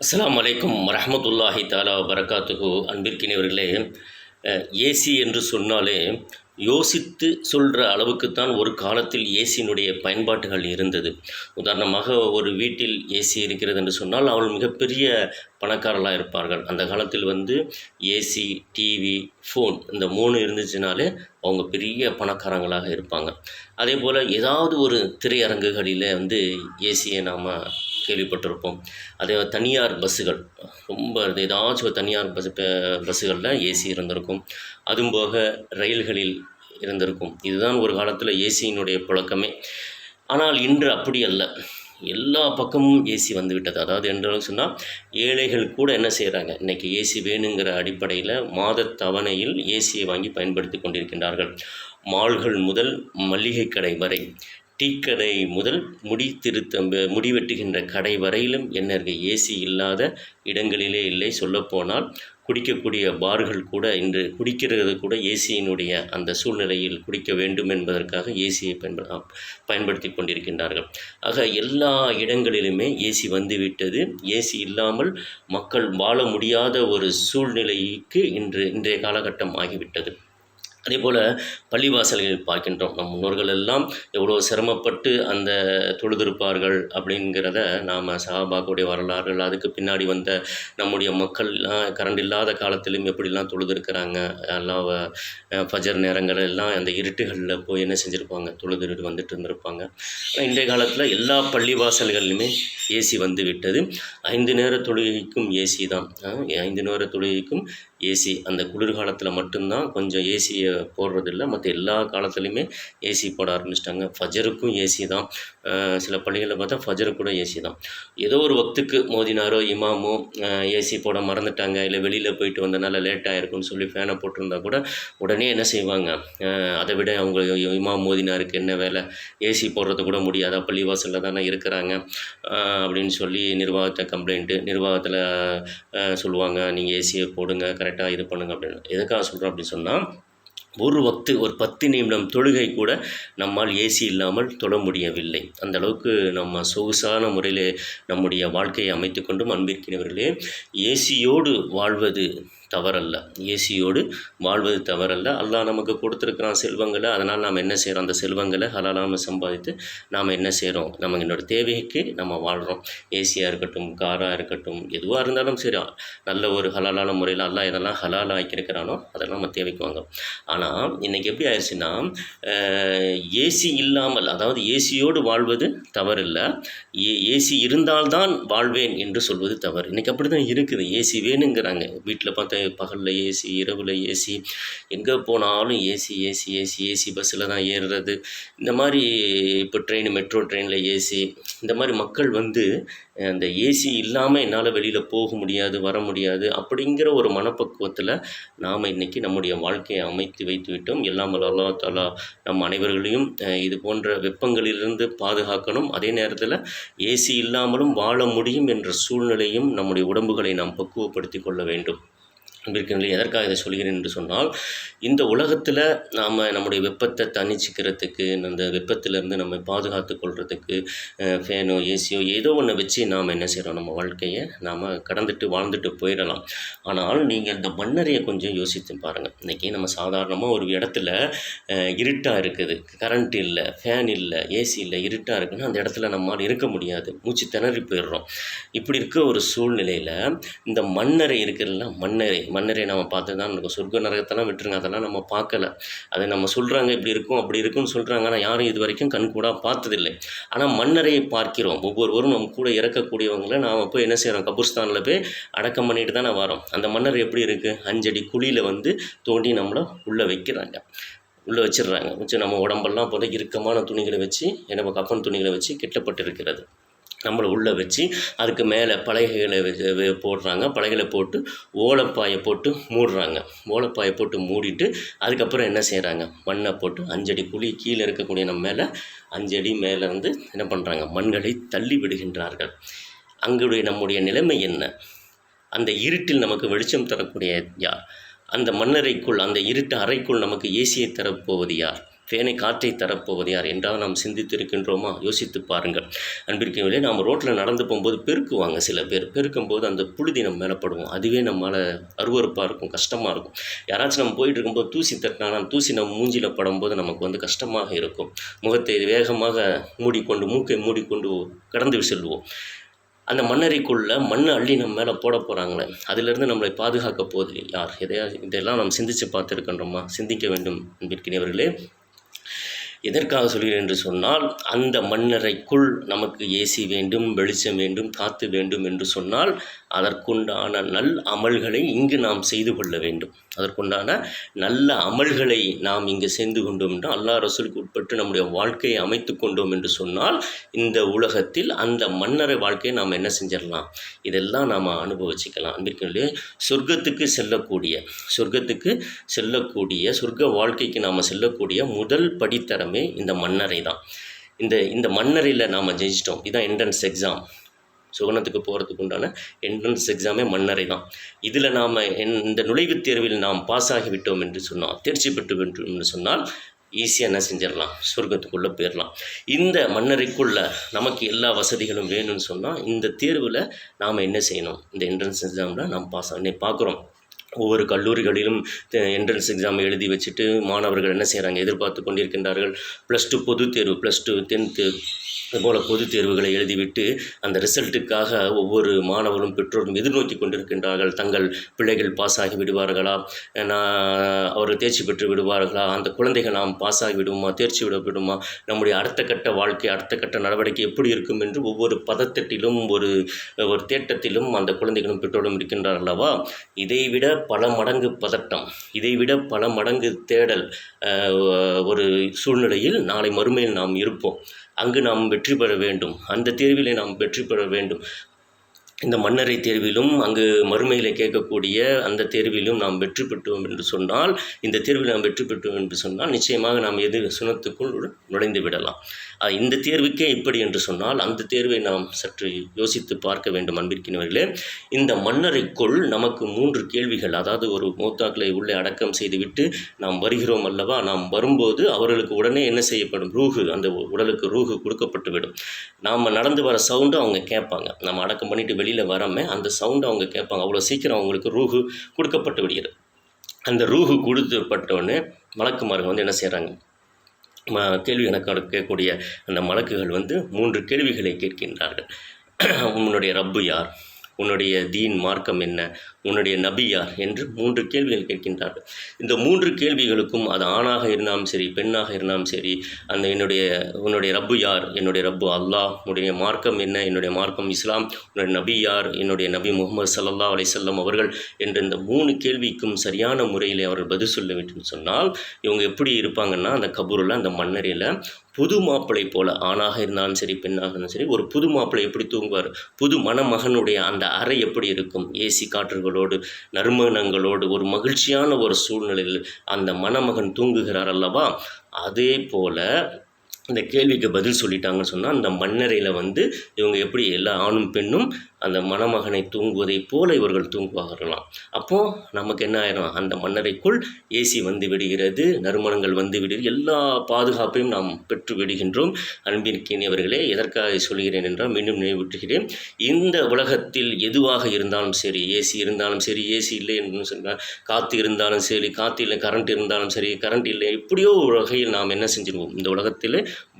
அஸ்லாம் அலைக்கும் ரஹமத்துல்லாஹி தாலா வரகாத்துகு அன்பிற்கினவர்களே ஏசி என்று சொன்னாலே யோசித்து சொல்கிற அளவுக்குத்தான் ஒரு காலத்தில் ஏசியினுடைய பயன்பாட்டுகள் இருந்தது. உதாரணமாக ஒரு வீட்டில் ஏசி இருக்கிறது என்று சொன்னால் அவள் மிகப்பெரிய பணக்காரர்களாக இருப்பார்கள். அந்த காலத்தில் வந்து ஏசி டிவி ஃபோன் இந்த மூணு இருந்துச்சுனாலே அவங்க பெரிய பணக்காரங்களாக இருப்பாங்க. அதே போல் ஏதாவது ஒரு திரையரங்குகளில் வந்து ஏசியை நாம் கேள்விப்பட்டிருப்போம். அதே தனியார் பஸ்ஸுகள் ரொம்ப ஏதாச்சும் தனியார் பஸ் பஸ்ஸுகளில் ஏசி இருந்திருக்கும். அதுவும் போக ரயில்களில் இருந்திருக்கும். இதுதான் ஒரு காலத்தில் ஏசியினுடைய புழக்கமே. ஆனால் இன்று அப்படி அல்ல. எல்லா பக்கமும் ஏசி வந்துவிட்டது. அதாவது என்றாலும் சொன்னால் ஏழைகள் கூட என்ன செய்கிறாங்க இன்றைக்கி ஏசி வேணுங்கிற அடிப்படையில் மாத தவணையில் ஏசியை வாங்கி பயன்படுத்தி கொண்டிருக்கின்றார்கள். மால்கள் முதல் மளிகை கடை வரை டீக்கடை முதல் முடி திருத்தம் முடி வெட்டுகின்ற கடை வரையிலும் என்ன ஏசி இல்லாத இடங்களிலே இல்லை. சொல்லப்போனால் குடிக்கக்கூடிய பார்கள் கூட இன்று குடிக்கிறது கூட ஏசியினுடைய அந்த சூழ்நிலையில் குடிக்க வேண்டும் என்பதற்காக ஏசியை பயன்பட பயன்படுத்தி கொண்டிருக்கின்றார்கள். ஆக எல்லா இடங்களிலுமே ஏசி வந்துவிட்டது. ஏசி இல்லாமல் மக்கள் வாழ முடியாத ஒரு சூழ்நிலைக்கு இன்று இன்றைய காலகட்டம் ஆகிவிட்டது. அதே போல் பள்ளிவாசல்களில் பார்க்கின்றோம். நம் முன்னோர்கள் எல்லாம் எவ்வளோ சிரமப்பட்டு அந்த தொழுதிருப்பார்கள் அப்படிங்கிறத நாம் சஹாபாக்குடைய வரலாறுகள் அதுக்கு பின்னாடி வந்த நம்முடைய மக்கள்லாம் கரண்ட் இல்லாத காலத்திலும் எப்படிலாம் தொழுதுருக்கிறாங்க எல்லாம் ஃபஜர் நேரங்கள் எல்லாம் அந்த இருட்டுகளில் போய் என்ன செஞ்சுருப்பாங்க தொழுதுட்டு வந்துட்டு இருந்திருப்பாங்க. இன்றைய காலத்தில் எல்லா பள்ளிவாசல்களிலுமே ஏசி வந்து விட்டது. ஐந்து நேர தொழுகைக்கும் ஏசி தான். ஐந்து நேர தொழுகைக்கும் ஏசி அந்த குளிர்காலத்தில் மட்டும்தான் கொஞ்சம் ஏசியை போடுறதில்ல. மற்ற எல்லா காலத்துலேயுமே ஏசி போட ஆரம்பிச்சிட்டாங்க. ஃபஜருக்கும் ஏசி தான். சில பள்ளிகளில் பார்த்தா ஃபஜரு கூட ஏசி தான். ஏதோ ஒரு வக்துக்கு மோதினாரோ இமாமோ ஏசி போட மறந்துட்டாங்க இல்லை வெளியில் போயிட்டு வந்தனால லேட் ஆகிருக்குன்னு சொல்லி ஃபேனை போட்டிருந்தா கூட உடனே என்ன செய்வாங்க? அதை விட அவங்க இமாம் மோதினாருக்கு என்ன வேலை? ஏசி போடுறது கூட முடியாதா? பள்ளிவாசலில் தானே இருக்கிறாங்க. அப்படின்னு சொல்லி நிர்வாகத்தை கம்ப்ளைண்ட்டு நிர்வாகத்தில் சொல்லுவாங்க நீங்கள் ஏசியை போடுங்க கரெக்டாக இது பண்ணுங்க அப்படின்னு. எதுக்காக சொல்கிறோம் அப்படின்னு சொன்னால் ஒரு வக்து ஒரு பத்து நிமிடம் தொழுகை கூட நம்மால் ஏசி இல்லாமல் தொட முடியவில்லை. அந்த அளவுக்கு நம்ம சொகுசான முறையில் நம்முடைய வாழ்க்கையை அமைத்து கொண்டும் அன்பிற்கினவர்களே ஏசியோடு வாழ்வது தவறல்ல. ஏசியோடு வாழ்வது தவறல்ல. அல்லாஹ் நமக்கு கொடுத்துருக்குறான் செல்வங்களை. அதனால் நாம் என்ன செய்கிறோம்? அந்த செல்வங்களை ஹலாலாமல் சம்பாதித்து நாம் என்ன செய்கிறோம்? நம்ம என்னோட தேவைக்கு நம்ம வாழ்கிறோம். ஏசியாக இருக்கட்டும் காராக இருக்கட்டும் எதுவாக இருந்தாலும் சரி நல்ல ஒரு ஹலாலான முறையில் அல்லாஹ் இதெல்லாம் ஹலால் ஆக்கியிருக்கிறானோ அதெல்லாம் நம்ம தேவைக்கு வாங்க ஆனால் இன்றைக்கி எப்படி ஆயிடுச்சுன்னா ஏசி இல்லாமல் அதாவது ஏசியோடு வாழ்வது தவறில்லை. ஏ ஏசி இருந்தால்தான் வாழ்வேன் என்று சொல்வது தவறு. இன்றைக்கி அப்படி தான் இருக்குது. ஏசி வேணுங்கிறாங்க. வீட்டில் பார்த்தா பகலில் ஏசி இரவில் ஏசி எங்கே போனாலும் ஏசி ஏசி ஏசி ஏசி பஸ்ஸில் தான் ஏறுறது. இந்த மாதிரி இப்போ ட்ரெயின் மெட்ரோ ட்ரெயினில் ஏசி இந்த மாதிரி மக்கள் வந்து அந்த ஏசி இல்லாமல் என்னால் வெளியில் போக முடியாது வர முடியாது அப்படிங்கிற ஒரு மனப்பக்குவத்தில் நாம் இன்றைக்கி நம்முடைய வாழ்க்கையை அமைத்து வைத்து விட்டோம். எல்லாம் அல்லா தாலா நம் அனைவர்களையும் இது போன்ற வெப்பங்களிலிருந்து பாதுகாக்கணும். அதே நேரத்தில் ஏசி இல்லாமலும் வாழ முடியும் என்ற சூழ்நிலையும் நம்முடைய உடம்புகளை நாம் பக்குவப்படுத்தி கொள்ள வேண்டும். அன்பிற்கின்றே எதற்காக இதை சொல்கிறேன் என்று சொன்னால் இந்த உலகத்தில் நாம் நம்முடைய வெப்பத்தை தணிச்சிக்கிறதுக்கு அந்த வெப்பத்திலேருந்து நம்ம பாதுகாத்து கொள்வதுக்கு ஃபேனோ ஏசியோ ஏதோ ஒன்று வச்சு நாம் என்ன செய்கிறோம் நம்ம வாழ்க்கையை நாம் கடந்துட்டு வாழ்ந்துட்டு போயிடலாம். ஆனால் நீங்கள் இந்த மண்ணறையை கொஞ்சம் யோசித்து பாருங்கள் இன்றைக்கி நம்ம சாதாரணமாக ஒரு இடத்துல இருட்டாக இருக்குது. கரண்ட் இல்லை ஃபேன் இல்லை ஏசி இல்லை இருட்டாக இருக்குன்னா அந்த இடத்துல நம்மளால் இருக்க முடியாது. மூச்சு திணறி போயிடுறோம். இப்படி இருக்க ஒரு சூழ்நிலையில் இந்த மண்ணறை இருக்கிறதுலாம் மண்ணறை. மன்னரை நம்ம பார்த்து தான் இருக்கும். சொர்க்க நரகத்தெல்லாம் விட்டுருங்க. அதெல்லாம் நம்ம பார்க்கல. அதை நம்ம சொல்கிறாங்க இப்படி இருக்கும் அப்படி இருக்கும்னு சொல்கிறாங்க ஆனால் யாரும் இது வரைக்கும் கண் கூட பார்த்ததில்லை. ஆனால் மன்னரை பார்க்கிறோம். ஒவ்வொருவரும் நம்ம கூட இறக்கக்கூடியவங்களை நாம் போய் என்ன செய்கிறோம் கபூர்ஸ்தானில் போய் அடக்கம் பண்ணிட்டு தானே வரோம். அந்த மன்னர் எப்படி இருக்குது அஞ்சடி குழியில் வந்து தோண்டி நம்மளை உள்ளே வைக்கிறாங்க. உள்ளே வச்சிடுறாங்க. வச்சு நம்ம உடம்பெல்லாம் போல இறுக்கமான துணிகளை வச்சு என்ன கப்பன் துணிகளை வச்சு கெட்டப்பட்டு இருக்கிறது நம்மளை உள்ளே வச்சு அதுக்கு மேலே பலகைகளை போடுறாங்க. பலகைகளை போட்டு ஓலப்பாயை போட்டு மூடுறாங்க. ஓலப்பாயை போட்டு மூடிட்டு அதுக்கப்புறம் என்ன செய்கிறாங்க மண்ணை போட்டு அஞ்சடி குழி கீழே இருக்கக்கூடிய நம்ம மேலே அஞ்சடி மேலே வந்து என்ன பண்ணுறாங்க மண்களை தள்ளி விடுகின்றார்கள். அங்குடைய நம்முடைய நிலைமை என்ன? அந்த இருட்டில் நமக்கு வெளிச்சம் தரக்கூடிய யார்? அந்த மண்ணறைக்குள் அந்த இருட்டு அறைக்குள் நமக்கு ஏசியை தரப்போவது யார்? தேனை காற்றை தரப்போவது யார் என்றால் நாம் சிந்தித்திருக்கின்றோமா? யோசித்து பாருங்கள். அன்பிற்கவில்லை நாம் ரோட்டில் நடந்து போகும்போது பெருக்குவாங்க சில பேர். பெருக்கும்போது அந்த புழுதி நம்ம மேலே படுவோம் அதுவே நம்மளால் அருவருப்பாக இருக்கும் கஷ்டமாக இருக்கும். யாராச்சும் நம்ம போயிட்டு இருக்கும்போது தூசி தட்டினாலும் தூசி நம்ம மூஞ்சியில் படும்போது நமக்கு வந்து கஷ்டமாக இருக்கும். முகத்தை வேகமாக மூடிக்கொண்டு மூக்கை மூடிக்கொண்டு கடந்து செல்வோம். அந்த மண்ணறைக்குள்ள மண் அள்ளி நம்ம மேலே போட போகிறாங்களே அதிலிருந்து நம்மளை பாதுகாக்க போகுது யார்? எதையா இதெல்லாம் நாம் சிந்தித்து பார்த்துருக்கின்றோமா? சிந்திக்க வேண்டும் அன்பிற்கினியவர்களே. எதற்காக சொல்கிறேன் என்று சொன்னால் அந்த மண்ணறைக்குள் நமக்கு ஏசி வேண்டும் வெளிச்சம் வேண்டும் காத்து வேண்டும் என்று சொன்னால் அதற்குண்டான நல் அமல்களை இங்கு நாம் செய்து கொள்ள வேண்டும். அதற்குண்டான நல்ல அமல்களை நாம் இங்கு செய்து கொண்டோம் என்றால் அல்லா ரசூலுக்கு உட்பட்டு நம்முடைய வாழ்க்கையை அமைத்து கொண்டோம் என்று சொன்னால் இந்த உலகத்தில் அந்த மன்னரை வாழ்க்கையை நாம் என்ன செஞ்சிடலாம்? இதெல்லாம் நாம் அனுபவிச்சுக்கலாம். அன்பிற்குள்ளே சொர்க்கத்துக்கு செல்லக்கூடிய சொர்க்கத்துக்கு செல்லக்கூடிய சொர்க்க வாழ்க்கைக்கு நாம் செல்லக்கூடிய முதல் படித்தரம் இந்த மன்னரை தான். இந்த இந்த மன்னரையில் நாம் ஜெயிச்சிட்டோம். இதுதான் என்ட்ரன்ஸ் எக்ஸாம் சுகனத்துக்கு போகிறதுக்கு உண்டான என்ட்ரன்ஸ் எக்ஸாமே மன்னரை தான். இதில் நாம் இந்த நுழைவுத் தேர்வில் நாம் பாஸ் ஆகிவிட்டோம் என்று சொன்னால் தேர்ச்சி பெற்று விட்டோம் என்று சொன்னால் ஈஸியாக என்ன செஞ்சிடலாம்? சொர்க்கத்துக்குள்ளே போயிடலாம். இந்த மன்னரைக்குள்ள நமக்கு எல்லா வசதிகளும் வேணும்னு சொன்னால் இந்த தேர்வில் நாம் என்ன செய்யணும்? இந்த என்ட்ரன்ஸ் எக்ஸாமில் நாம் பாஸ் இன்னைக்கு பார்க்குறோம். ஒவ்வொரு கல்லூரிகளிலும் என்ட்ரன்ஸ் எக்ஸாம் எழுதி வச்சுட்டு மாணவர்கள் என்ன செய்கிறாங்க எதிர்பார்த்து கொண்டிருக்கின்றார்கள். ப்ளஸ் டூ பொதுத் தேர்வு ப்ளஸ் டூ டென்த்து அதுபோல் பொதுத் தேர்வுகளை எழுதிவிட்டு அந்த ரிசல்ட்டுக்காக ஒவ்வொரு மாணவரும் பெற்றோரும் எதிர்நோக்கி கொண்டிருக்கின்றார்கள். தங்கள் பிள்ளைகள் பாஸ் ஆகி விடுவார்களா? நான் அவர் தேர்ச்சி பெற்று விடுவார்களா? அந்த குழந்தைகள் நாம் பாஸ் ஆகி விடுமா தேர்ச்சி விட விடுமா நம்முடைய அடுத்த கட்ட வாழ்க்கை அடுத்த கட்ட நடவடிக்கை எப்படி இருக்கும் என்று ஒவ்வொரு பதத்தட்டிலும் ஒரு ஒரு தேட்டத்திலும் அந்த குழந்தைகளும் பெற்றோரும் இருக்கின்றார் அல்லவா இதைவிட பல மடங்கு பதட்டம் இதைவிட பல மடங்கு தேடல் ஒரு சூழ்நிலையில் நாளை மறுமையில் நாம் இருப்போம். அங்கு நாம் வெற்றி பெற வேண்டும். அந்த தேர்விலே நாம் வெற்றி பெற வேண்டும். இந்த மன்னரை தேர்விலும் அங்கு மறுமையில் கேட்கக்கூடிய அந்த தேர்விலும் நாம் வெற்றி பெற்றோம் என்று சொன்னால் இந்த தேர்வில் நாம் வெற்றி பெற்றோம் என்று சொன்னால் நிச்சயமாக நாம் எது சுனத்துக்குள் நுழைந்து விடலாம். இந்த தேர்வுக்கே இப்படி என்று சொன்னால் அந்த தேர்வை நாம் சற்று யோசித்து பார்க்க வேண்டும் அன்பிற்கினவர்களே இந்த மன்னரைக்குள் நமக்கு மூன்று கேள்விகள் அதாவது ஒரு மூத்தாக்களை உள்ளே அடக்கம் செய்துவிட்டு நாம் வருகிறோம் அல்லவா? நாம் வரும்போது அவர்களுக்கு உடனே என்ன செய்யப்படும்? ரூஹு அந்த உடலுக்கு ரூஹு கொடுக்கப்பட்டு விடும் நாம் நடந்து வர சவுண்டு அவங்க கேட்பாங்க. நம்ம அடக்கம் பண்ணிட்டு வெளியில் வராம அந்த சவுண்டு அவங்க கேட்பாங்க. அவ்வளோ சீக்கிரம் அவங்களுக்கு ரூஹு கொடுக்கப்பட்டு விடுகிறது. அந்த ரூஹு கொடுத்துப்பட்டோடனே மலக்குமார்கள் வந்து என்ன செய்கிறாங்க ம கேள்வி கணக்காக கேட்கக்கூடிய அந்த மலக்குகள் வந்து மூன்று கேள்விகளை கேட்கின்றார்கள். உன்னுடைய ரப்பு யார்? உன்னுடைய தீன் மார்க்கம் என்ன? உன்னுடைய நபி யார்? என்று மூன்று கேள்விகள் கேட்கின்றார்கள். இந்த மூன்று கேள்விகளுக்கும் அது ஆணாக இருந்தாலும் சரி பெண்ணாக இருந்தாலும் சரி அந்த என்னுடைய உன்னுடைய ரப்பு யார்? என்னுடைய ரப்பு அல்லாஹ். உன்னுடைய மார்க்கம் என்ன? என்னுடைய மார்க்கம் இஸ்லாம். உன்னுடைய நபி யார்? என்னுடைய நபி முகமது சல்லா அலைசல்லம் அவர்கள் என்ற இந்த மூணு கேள்விக்கும் சரியான முறையில் அவர்கள் பதில் சொல்ல வேண்டும் சொன்னால் இவங்க எப்படி இருப்பாங்கன்னா அந்த கபூரில் அந்த மன்னரையில் புது மாப்பிளை போல ஆணாக இருந்தாலும் சரி பெண்ணாக இருந்தாலும் சரி ஒரு புது மாப்பிளை எப்படி தூங்குவார்? புது மணமகனுடைய அந்த அறை எப்படி இருக்கும்? ஏசி காற்றுகளோடு நறுமணங்களோடு ஒரு மகிழ்ச்சியான ஒரு சூழ்நிலையில் அந்த மணமகன் தூங்குகிறார் அல்லவா? அதே போல இந்த கேள்விக்கு பதில் சொல்லிட்டாங்கன்னு சொன்னால் அந்த மண்ணறையில் வந்து இவங்க எப்படி எல்லா ஆணும் பெண்ணும் அந்த மணமகனை தூங்குவதைப் போல இவர்கள் தூங்குவார்களாம். அப்போது நமக்கு என்ன ஆயிரும்? அந்த மன்னரைக்குள் ஏசி வந்து விடுகிறது நறுமணங்கள் வந்து விடுகிறது. எல்லா பாதுகாப்பையும் நாம் பெற்று விடுகின்றோம். அன்பிற்கினியவர்களே எதற்காக சொல்கிறேன் என்றால் மீண்டும் நினைவூற்றுகிறேன் இந்த உலகத்தில் எதுவாக இருந்தாலும் சரி ஏசி இருந்தாலும் சரி ஏசி இல்லை என்று சொன்னால் காற்று இருந்தாலும் சரி காற்று இல்லை கரண்ட் இருந்தாலும் சரி கரண்ட் இல்லை எப்படியோ ஒரு வகையில் நாம் என்ன செஞ்சிருவோம்? இந்த உலகத்தில்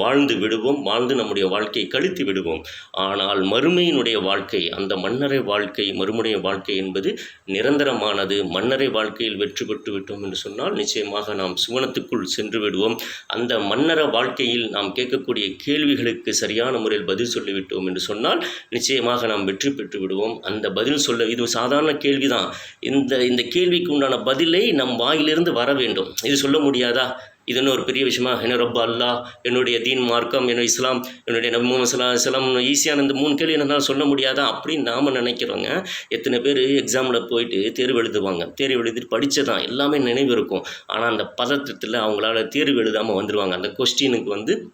வாழ்ந்து விடுவோம் வாழ்ந்து நம்முடைய வாழ்க்கையை கழித்து விடுவோம். ஆனால் மறுமையினுடைய வாழ்க்கை அந்த மன்னரை வாழ்க்கை மறுமுடைய வாழ்க்கை என்பது நிரந்தரமானது. மன்னரை வாழ்க்கையில் வெற்றி பெற்று விட்டோம் என்று சொன்னால் நிச்சயமாக நாம் சுவனத்துக்குள் சென்று விடுவோம். அந்த மன்னர வாழ்க்கையில் நாம் கேட்கக்கூடிய கேள்விகளுக்கு சரியான முறையில் பதில் சொல்லிவிட்டோம் என்று சொன்னால் நிச்சயமாக நாம் வெற்றி பெற்று விடுவோம். அந்த பதில் சொல்ல இது சாதாரண கேள்விதான். இந்த இந்த கேள்விக்கு உண்டான பதிலை நம் வாயிலிருந்து வர வேண்டும். இது சொல்ல முடியாதா? இது ஒரு பெரிய விஷயமா? என்ன ரப்ப அல்லாஹ் என்னுடைய தீன் மார்க்கம் என்னுடைய இஸ்லாம் என்னுடைய நபி முகமது இஸ்லாம் ஈஸியான இந்த மூணு கேள்வி என்னால் சொல்ல முடியாதா அப்படின்னு நாம் நினைக்கிறோங்க. எத்தனை பேர் எக்ஸாமில் போயிட்டு தேர்வு எழுதுவாங்க? தேர்வு எழுதிட்டு படித்ததான் எல்லாமே நினைவு இருக்கும். ஆனால் அந்த பதத்தத்தில் அவங்களால தேர்வு எழுதாமல் வந்துடுவாங்க அந்த கொஸ்டினுக்கு வந்து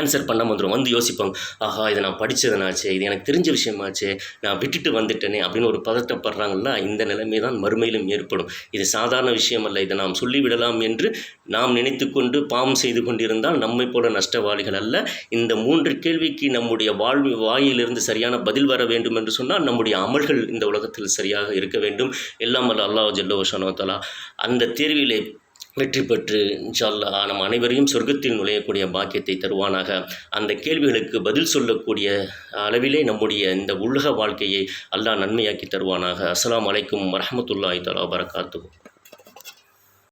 ஆன்சர் பண்ணாமல் வந்துடும் வந்து யோசிப்பாங்க ஆஹா இதை நான் படித்ததுனாச்சே இது எனக்கு தெரிஞ்ச விஷயமாச்சே நான் விட்டுட்டு வந்துட்டேனே அப்படின்னு ஒரு பதட்டப்படுறாங்களா இந்த நிலைமை தான் மறுமையிலும் ஏற்படும். இது சாதாரண விஷயம் அல்ல இதை நாம் சொல்லிவிடலாம் என்று நாம் நினைத்து கொண்டு பாவம் செய்து கொண்டிருந்தால் நம்மை போல நஷ்டவாளிகள் அல்ல. இந்த மூன்று கேள்விக்கு நம்முடைய வாழ்வு வாயிலிருந்து சரியான பதில் வர வேண்டும் என்று சொன்னால் நம்முடைய அமல்கள் இந்த உலகத்தில் சரியாக இருக்க வேண்டும். எல்லாம் அல்ல அல்லாஹ் ஜல்லோ ஷனோத்தலா அந்த தேர்விலே வெற்றி பெற்று இன்ஷால்லா நம் அனைவரையும் சொர்க்கத்தில் நுழையக்கூடிய பாக்கியத்தை தருவானாக. அந்த கேள்விகளுக்கு பதில் சொல்லக்கூடிய அளவிலே நம்முடைய இந்த உலக வாழ்க்கையை அல்லாஹ் நன்மையாக்கி தருவானாக. அஸ்லாம் அலைக்கும் வரஹ்மத்துல்லாஹி தலா வரகாத்துவோம்